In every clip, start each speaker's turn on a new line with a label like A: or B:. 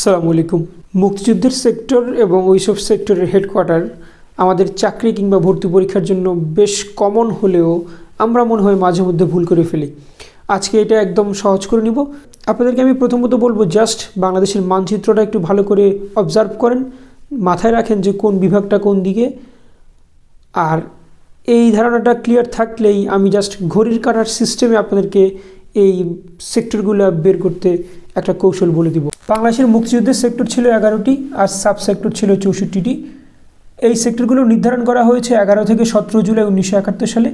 A: আসসালামু আলাইকুম মুক্তিযুদ্ধের সেক্টর এবং ওইসব সেক্টরের হেডকোয়ার্টার আমাদের চাকরি কিংবা ভর্তি পরীক্ষার জন্য বেশ কমন হলেও আমরা মনে হয় মাঝে মধ্যে ভুল করে ফেলি আজকে এটা একদম সহজ করে নিব আপনাদেরকে আমি প্রথমত বলবো জাস্ট বাংলাদেশের মানচিত্রটা একটু ভালো করে অবজার্ভ করেন মাথায় রাখেন যে কোন বিভাগটা কোন দিকে আর এই ধারণাটা ক্লিয়ার থাকলেই আমি জাস্ট ঘড়ির কাটার সিস্টেমে আপনাদেরকে এই সেক্টরগুলো বের করতে একটা কৌশল বলে দিব বাংলাদেশের মুক্তিযুদ্ধের সেক্টর ছিল এগারোটি আর সাব সেক্টর ছিল চৌষট্টিটি এই সেক্টরগুলো নির্ধারণ করা হয়েছে এগারো থেকে সতেরো জুলাই উনিশশো একাত্তর সালে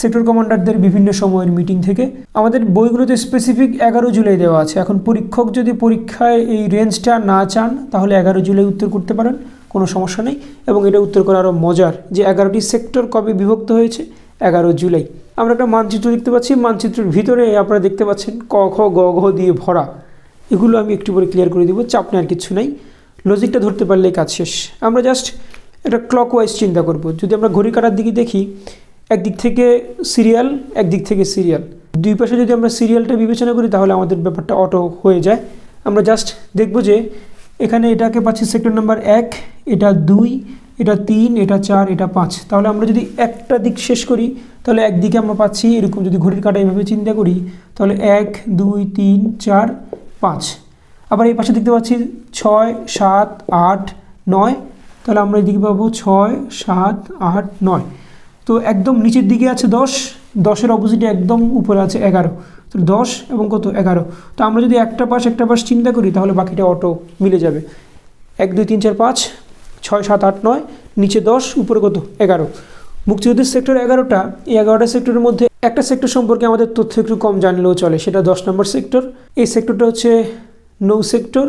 A: সেক্টর কমান্ডারদের বিভিন্ন সময়ের মিটিং থেকে আমাদের বইগুলোতে স্পেসিফিক এগারো জুলাই দেওয়া আছে এখন পরীক্ষক যদি পরীক্ষায় এই রেঞ্জটা না চান তাহলে এগারো জুলাই উত্তর করতে পারেন কোনো সমস্যা নেই এবং এটা উত্তর করা আরও মজার যে এগারোটি সেক্টর কবে বিভক্ত হয়েছে এগারো জুলাই আমরা একটা মানচিত্র দেখতে পাচ্ছি মানচিত্রের ভিতরে আপনারা দেখতে পাচ্ছেন ক খ গ ঘ দিয়ে ভরা এগুলো আমি একটু পরে ক্লিয়ার করে দেবো চাপ নেওয়ার কিছু নাই লজিকটা ধরতে পারলে কাজ শেষ আমরা জাস্ট একটা ক্লক ওয়াইজ চিন্তা করব যদি আমরা ঘড়ি কাটার দিকে দেখি একদিক থেকে সিরিয়াল একদিক থেকে সিরিয়াল দুই পাশে যদি আমরা সিরিয়ালটা বিবেচনা করি তাহলে আমাদের ব্যাপারটা অটো হয়ে যায় আমরা জাস্ট দেখব যে এখানে এটাকে পাচ্ছি সেক্টর নাম্বার এক এটা দুই এটা তিন এটা চার এটা পাঁচ তাহলে আমরা যদি একটা দিক শেষ করি তাহলে একদিকে আমরা পাচ্ছি এরকম যদি ঘড়ির কাটা এভাবে চিন্তা করি তাহলে এক দুই তিন চার পাঁচ আবার এই পাশে দেখতে পাচ্ছি ছয় সাত আট নয় তাহলে আমরা এদিকে পাবো ছয় সাত আট নয় তো একদম নিচের দিকে আছে দশ দশের অপোজিটে একদম উপরে আছে এগারো তো দশ এবং কত এগারো তো আমরা যদি একটা পাশ একটা পাশ চিন্তা করি তাহলে বাকিটা অটো মিলে যাবে এক দুই তিন চার পাঁচ ছয় সাত আট নয় নিচে দশ উপরে কত এগারো মুক্তিযুদ্ধের সেক্টর এগারোটা এই এগারোটা সেক্টরের মধ্যে একটা সেক্টর সম্পর্কে আমাদের তথ্য একটু কম জানলেও চলে সেটা দশ নম্বর সেক্টর এই সেক্টরটা হচ্ছে নৌ সেক্টর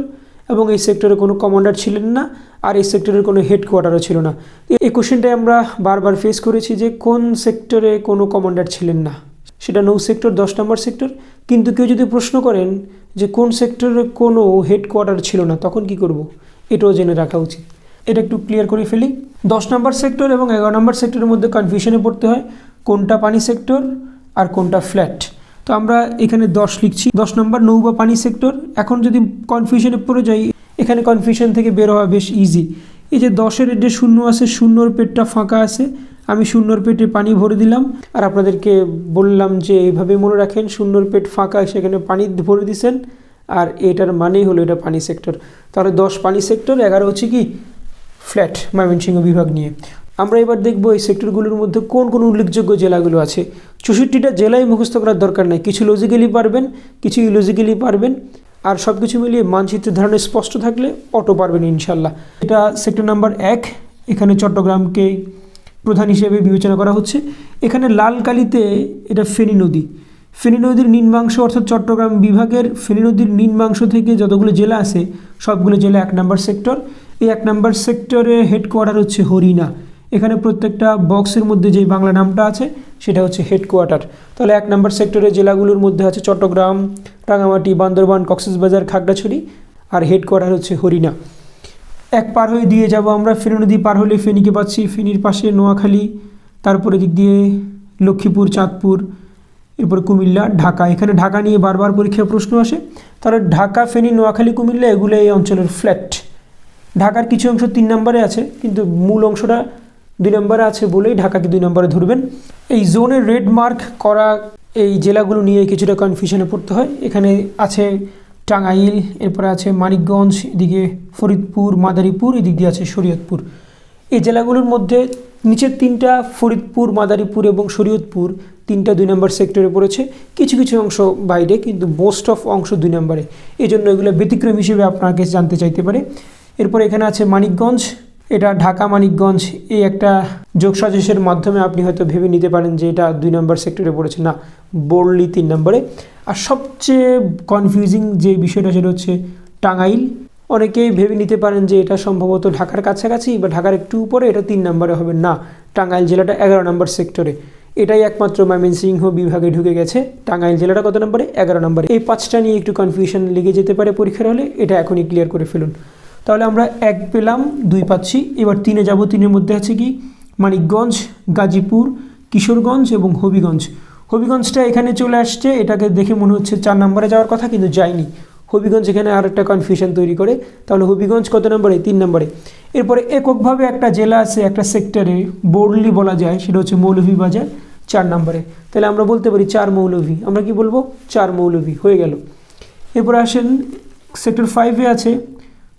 A: এবং এই সেক্টরে কোনো কমান্ডার ছিলেন না আর এই সেক্টরের কোনো হেডকোয়ার্টারও ছিল না এই কোশ্চেনটাই আমরা বারবার ফেস করেছি যে কোন সেক্টরে কোনো কমান্ডার ছিলেন না সেটা নৌ সেক্টর দশ নম্বর সেক্টর কিন্তু কেউ যদি প্রশ্ন করেন যে কোন সেক্টরে কোনো হেডকোয়ার্টার ছিল না তখন কি করব এটাও জেনে রাখা উচিত এটা একটু ক্লিয়ার করে ফেলি দশ নম্বর সেক্টর এবং এগারো নম্বর সেক্টরের মধ্যে কনফিউশনে পড়তে হয় কোনটা পানি সেক্টর আর কোনটা ফ্ল্যাট তো আমরা এখানে দশ লিখছি দশ নম্বর নৌ বা পানি সেক্টর এখন যদি কনফিউশনে পড়ে যাই এখানে কনফিউশন থেকে বের হওয়া বেশ ইজি এই যে দশের যে শূন্য আছে শূন্যর পেটটা ফাঁকা আছে আমি শূন্যর পেটে পানি ভরে দিলাম আর আপনাদেরকে বললাম যে এইভাবে মনে রাখেন শূন্যর পেট ফাঁকা সেখানে পানি ভরে দিছেন আর এটার মানেই হলো এটা পানি সেক্টর তাহলে দশ পানি সেক্টর এগারো হচ্ছে কি ফ্ল্যাট ময়মনসিংহ বিভাগ নিয়ে আমরা এবার দেখব এই সেক্টরগুলোর মধ্যে কোন কোন উল্লেখযোগ্য জেলাগুলো আছে চৌষট্টিটা জেলায় মুখস্থ করার দরকার নেই কিছু লজিক্যালি পারবেন কিছু ইলজিক্যালি পারবেন আর সব কিছু মিলিয়ে মানচিত্রের ধারণা স্পষ্ট থাকলে অটো পারবেন ইনশাল্লাহ এটা সেক্টর নাম্বার এক এখানে চট্টগ্রামকে প্রধান হিসেবে বিবেচনা করা হচ্ছে এখানে লাল কালিতে এটা ফেনী নদী ফেনী নদীর নিম্নাংশ অর্থাৎ চট্টগ্রাম বিভাগের ফেনী নদীর নিম্নাংশ থেকে যতগুলো জেলা আছে সবগুলো জেলা এক নম্বর সেক্টর এই এক নাম্বার সেক্টরের হেডকোয়ার্টার হচ্ছে হরিণা এখানে প্রত্যেকটা বক্সের মধ্যে যে বাংলা নামটা আছে সেটা হচ্ছে হেডকোয়ার্টার তাহলে এক নম্বর সেক্টরের জেলাগুলোর মধ্যে আছে চট্টগ্রাম রাঙামাটি বান্দরবান কক্সবাজার খাগড়াছড়ি আর হেডকোয়ার্টার হচ্ছে হরিণা এক পার হয়ে দিয়ে যাব আমরা ফেনী নদী পার হলে ফেনীকে পাচ্ছি ফেনীর পাশে নোয়াখালী তারপরে দিক দিয়ে লক্ষ্মীপুর চাঁদপুর এরপর কুমিল্লা ঢাকা এখানে ঢাকা নিয়ে বারবার পরীক্ষার প্রশ্ন আসে তাহলে ঢাকা ফেনী নোয়াখালী কুমিল্লা এগুলো এই অঞ্চলের ফ্ল্যাট ঢাকার কিছু অংশ তিন নম্বরে আছে কিন্তু মূল অংশটা দুই নম্বরে আছে বলেই ঢাকাকে দুই নম্বরে ধরবেন এই জোনের রেড মার্ক করা এই জেলাগুলো নিয়ে কিছুটা কনফিউশনে পড়তে হয় এখানে আছে টাঙ্গাইল এরপরে আছে মানিকগঞ্জ এদিকে ফরিদপুর মাদারীপুর এদিক দিয়ে আছে শরীয়তপুর এই জেলাগুলোর মধ্যে নিচের তিনটা ফরিদপুর মাদারীপুর এবং শরীয়তপুর তিনটা দুই নম্বর সেক্টরে পড়েছে কিছু কিছু অংশ বাইরে কিন্তু মোস্ট অফ অংশ দুই নম্বরে এই জন্য এগুলো ব্যতিক্রম হিসেবে আপনার কাছে জানতে চাইতে পারে এরপর এখানে আছে মানিকগঞ্জ এটা ঢাকা মানিকগঞ্জ এই একটা যোগ সাজেশের মাধ্যমে আপনি হয়তো ভেবে নিতে পারেন যে এটা দুই নম্বর সেক্টরে পড়েছে না বোর্ডলি তিন নম্বরে আর সবচেয়ে কনফিউজিং যে বিষয়টা সেটা হচ্ছে টাঙ্গাইল অনেকেই ভেবে নিতে পারেন যে এটা সম্ভবত ঢাকার কাছাকাছি বা ঢাকার একটু উপরে এটা তিন নম্বরে হবে না টাঙ্গাইল জেলাটা এগারো নম্বর সেক্টরে এটাই একমাত্র ময়মনসিংহ বিভাগে ঢুকে গেছে টাঙ্গাইল জেলাটা কত নম্বরে এগারো নম্বরে এই পাঁচটা নিয়ে একটু কনফিউশন লেগে যেতে পারে পরীক্ষার হলে এটা এখনই ক্লিয়ার করে ফেলুন তাহলে আমরা এক পেলাম দুই পাচ্ছি এবার তিনে যাব তিনের মধ্যে আছে কি মানিকগঞ্জ গাজীপুর কিশোরগঞ্জ এবং হবিগঞ্জ হবিগঞ্জটা এখানে চলে আসছে এটাকে দেখে মনে হচ্ছে চার নম্বরে যাওয়ার কথা কিন্তু যায়নি হবিগঞ্জ এখানে আর একটা কনফিউশন তৈরি করে তাহলে হবিগঞ্জ কত নম্বরে তিন নম্বরে এরপরে এককভাবে একটা জেলা আছে একটা সেক্টরে বোর্ডলি বলা যায় সেটা হচ্ছে মৌলভীবাজার চার নম্বরে তাহলে আমরা বলতে পারি চার মৌলভী আমরা কি বলবো চার মৌলভী হয়ে গেল এরপর আসেন সেক্টর ফাইভে আছে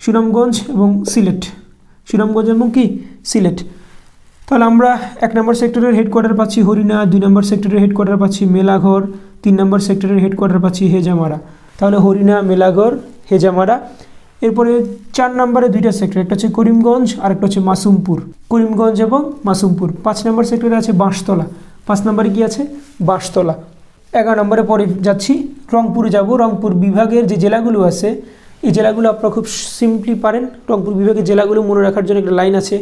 A: সুনামগঞ্জ এবং সিলেট সুনামগঞ্জ এবং কি সিলেট তাহলে আমরা এক নম্বর সেক্টরের হেডকোয়ার্টার পাচ্ছি হরিণা দুই নম্বর সেক্টরের হেডকোয়ার্টার পাচ্ছি মেলাঘর তিন নম্বর সেক্টরের হেডকোয়ার্টার পাচ্ছি হেজামারা তাহলে হরিণা মেলাঘর হেজামারা এরপরে চার নম্বরে দুইটা সেক্টর একটা হচ্ছে করিমগঞ্জ আর একটা হচ্ছে মাসুমপুর করিমগঞ্জ এবং মাসুমপুর পাঁচ নম্বর সেক্টরে আছে বাঁশতলা পাঁচ নম্বরে কি আছে বাঁশতলা এগারো নম্বরে পরে যাচ্ছি রংপুরে যাব রংপুর বিভাগের যে জেলাগুলো আছে এই জেলাগুলো আপনারা খুব সিম্পলি পারেন রংপুর বিভাগের জেলাগুলো মনে রাখার জন্য একটা লাইন আছে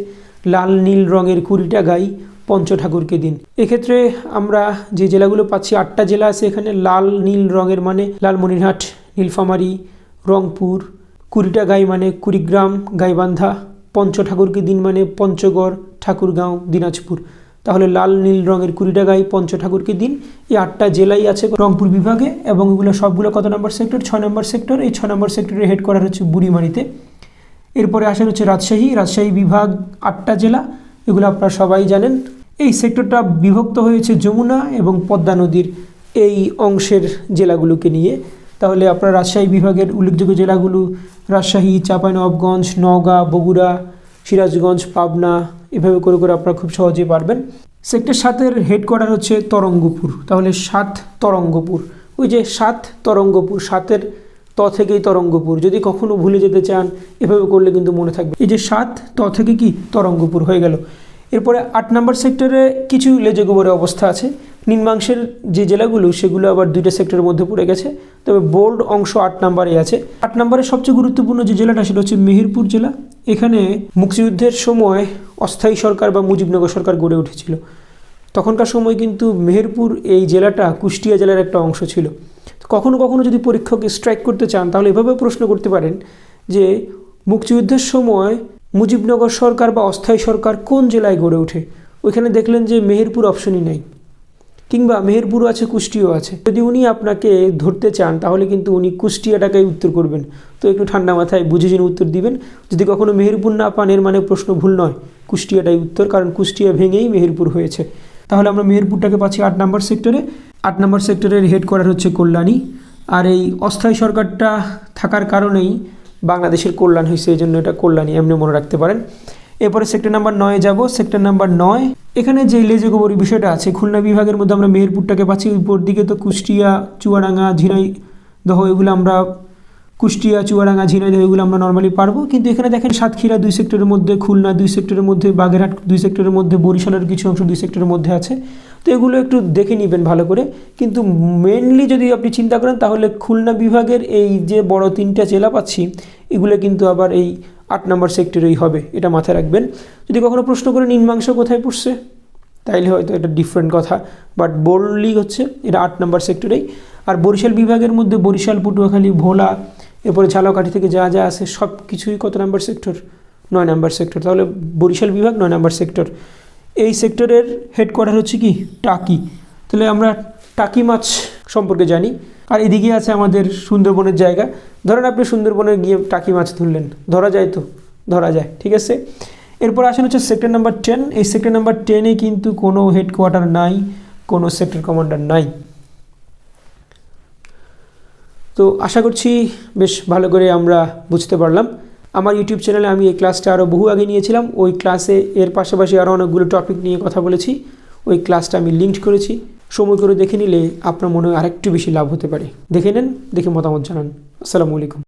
A: লাল নীল রঙের কুড়িটা গাই পঞ্চ ঠাকুরকে দিন এক্ষেত্রে আমরা যে জেলাগুলো পাচ্ছি আটটা জেলা আছে এখানে লাল নীল রঙের মানে লালমনিরহাট নীলফামারি রংপুর কুড়িটা গাই মানে কুড়িগ্রাম গাইবান্ধা পঞ্চ ঠাকুরকে দিন মানে পঞ্চগড় ঠাকুরগাঁও দিনাজপুর তাহলে লাল নীল রঙের কুড়িটা গায়ে পঞ্চ ঠাকুরকে দিন এই আটটা জেলাই আছে রংপুর বিভাগে এবং এগুলো সবগুলো কত নম্বর সেক্টর ছয় নম্বর সেক্টর এই ছয় নম্বর সেক্টরের করার হচ্ছে বুড়িমারিতে এরপরে আসেন হচ্ছে রাজশাহী রাজশাহী বিভাগ আটটা জেলা এগুলো আপনারা সবাই জানেন এই সেক্টরটা বিভক্ত হয়েছে যমুনা এবং পদ্মা নদীর এই অংশের জেলাগুলোকে নিয়ে তাহলে আপনার রাজশাহী বিভাগের উল্লেখযোগ্য জেলাগুলো রাজশাহী চাঁপাইনবাবগঞ্জ নওগাঁ বগুড়া সিরাজগঞ্জ পাবনা এভাবে করে করে আপনারা খুব সহজেই পারবেন সেক্টর সাতের হেডকোয়ার্টার হচ্ছে তরঙ্গপুর তাহলে সাত তরঙ্গপুর ওই যে সাত তরঙ্গপুর সাতের ত থেকেই তরঙ্গপুর যদি কখনও ভুলে যেতে চান এভাবে করলে কিন্তু মনে থাকবে এই যে সাত ত থেকে কি তরঙ্গপুর হয়ে গেল এরপরে আট নম্বর সেক্টরে কিছু লেজে গোবরের অবস্থা আছে নিম্নাংশের যে জেলাগুলো সেগুলো আবার দুইটা সেক্টরের মধ্যে পড়ে গেছে তবে বোল্ড অংশ আট নম্বরে আছে আট নম্বরে সবচেয়ে গুরুত্বপূর্ণ যে জেলাটা সেটা হচ্ছে মেহেরপুর জেলা এখানে মুক্তিযুদ্ধের সময় অস্থায়ী সরকার বা মুজিবনগর সরকার গড়ে উঠেছিল তখনকার সময় কিন্তু মেহেরপুর এই জেলাটা কুষ্টিয়া জেলার একটা অংশ ছিল কখনো কখনো যদি পরীক্ষক স্ট্রাইক করতে চান তাহলে এভাবে প্রশ্ন করতে পারেন যে মুক্তিযুদ্ধের সময় মুজিবনগর সরকার বা অস্থায়ী সরকার কোন জেলায় গড়ে ওঠে ওইখানে দেখলেন যে মেহেরপুর অপশনই নেই কিংবা মেহেরপুরও আছে কুষ্টিও আছে যদি উনি আপনাকে ধরতে চান তাহলে কিন্তু উনি কুষ্টিয়াটাকেই উত্তর করবেন তো একটু ঠান্ডা মাথায় বুঝে জেনে উত্তর দিবেন যদি কখনো মেহেরপুর না পান এর মানে প্রশ্ন ভুল নয় কুষ্টিয়াটাই উত্তর কারণ কুষ্টিয়া ভেঙেই মেহেরপুর হয়েছে তাহলে আমরা মেহেরপুরটাকে পাচ্ছি আট নম্বর সেক্টরে আট নম্বর সেক্টরের হেডকোয়ার্টার হচ্ছে কল্যাণী আর এই অস্থায়ী সরকারটা থাকার কারণেই বাংলাদেশের কল্যাণ হয়েছে এই জন্য এটা কল্যাণী এমনি মনে রাখতে পারেন এরপরে সেক্টর নাম্বার নয়ে যাব সেক্টর নাম্বার নয় এখানে যে লেজে গোবরের বিষয়টা আছে খুলনা বিভাগের মধ্যে আমরা মেহেরপুরটাকে পাচ্ছি উপর দিকে তো কুষ্টিয়া চুয়াডাঙ্গা দহ এগুলো আমরা কুষ্টিয়া চুয়াডাঙ্গা দহ এগুলো আমরা নর্মালি পারবো কিন্তু এখানে দেখেন সাতক্ষীরা দুই সেক্টরের মধ্যে খুলনা দুই সেক্টরের মধ্যে বাগেরহাট দুই সেক্টরের মধ্যে বরিশালের কিছু অংশ দুই সেক্টরের মধ্যে আছে তো এগুলো একটু দেখে নেবেন ভালো করে কিন্তু মেনলি যদি আপনি চিন্তা করেন তাহলে খুলনা বিভাগের এই যে বড় তিনটা জেলা পাচ্ছি এগুলো কিন্তু আবার এই আট নম্বর সেক্টরেই হবে এটা মাথায় রাখবেন যদি কখনও প্রশ্ন করে নিম্নাংশ কোথায় পড়ছে তাইলে হয়তো এটা ডিফারেন্ট কথা বাট বোল্ডলি হচ্ছে এটা আট নম্বর সেক্টরেই আর বরিশাল বিভাগের মধ্যে বরিশাল পটুয়াখালী ভোলা এরপরে ঝালকাঠি থেকে যা যা আছে সব কিছুই কত নম্বর সেক্টর নয় নম্বর সেক্টর তাহলে বরিশাল বিভাগ নয় নম্বর সেক্টর এই সেক্টরের হেডকোয়ার্টার হচ্ছে কি টাকি তাহলে আমরা টাকি মাছ সম্পর্কে জানি আর এদিকে আছে আমাদের সুন্দরবনের জায়গা ধরেন আপনি সুন্দরবনে গিয়ে টাকি মাছ ধরলেন ধরা যায় তো ধরা যায় ঠিক আছে এরপর আসেন হচ্ছে সেক্টর নাম্বার টেন এই সেক্টর নাম্বার টেনে কিন্তু কোনো হেডকোয়ার্টার নাই কোনো সেক্টর কমান্ডার নাই তো আশা করছি বেশ ভালো করে আমরা বুঝতে পারলাম আমার ইউটিউব চ্যানেলে আমি এই ক্লাসটা আরও বহু আগে নিয়েছিলাম ওই ক্লাসে এর পাশাপাশি আরও অনেকগুলো টপিক নিয়ে কথা বলেছি ওই ক্লাসটা আমি লিঙ্ক করেছি সময় করে দেখে নিলে আপনার মনে হয় আরেকটু বেশি লাভ হতে পারে দেখে নেন দেখে মতামত জানান আসসালামু আলাইকুম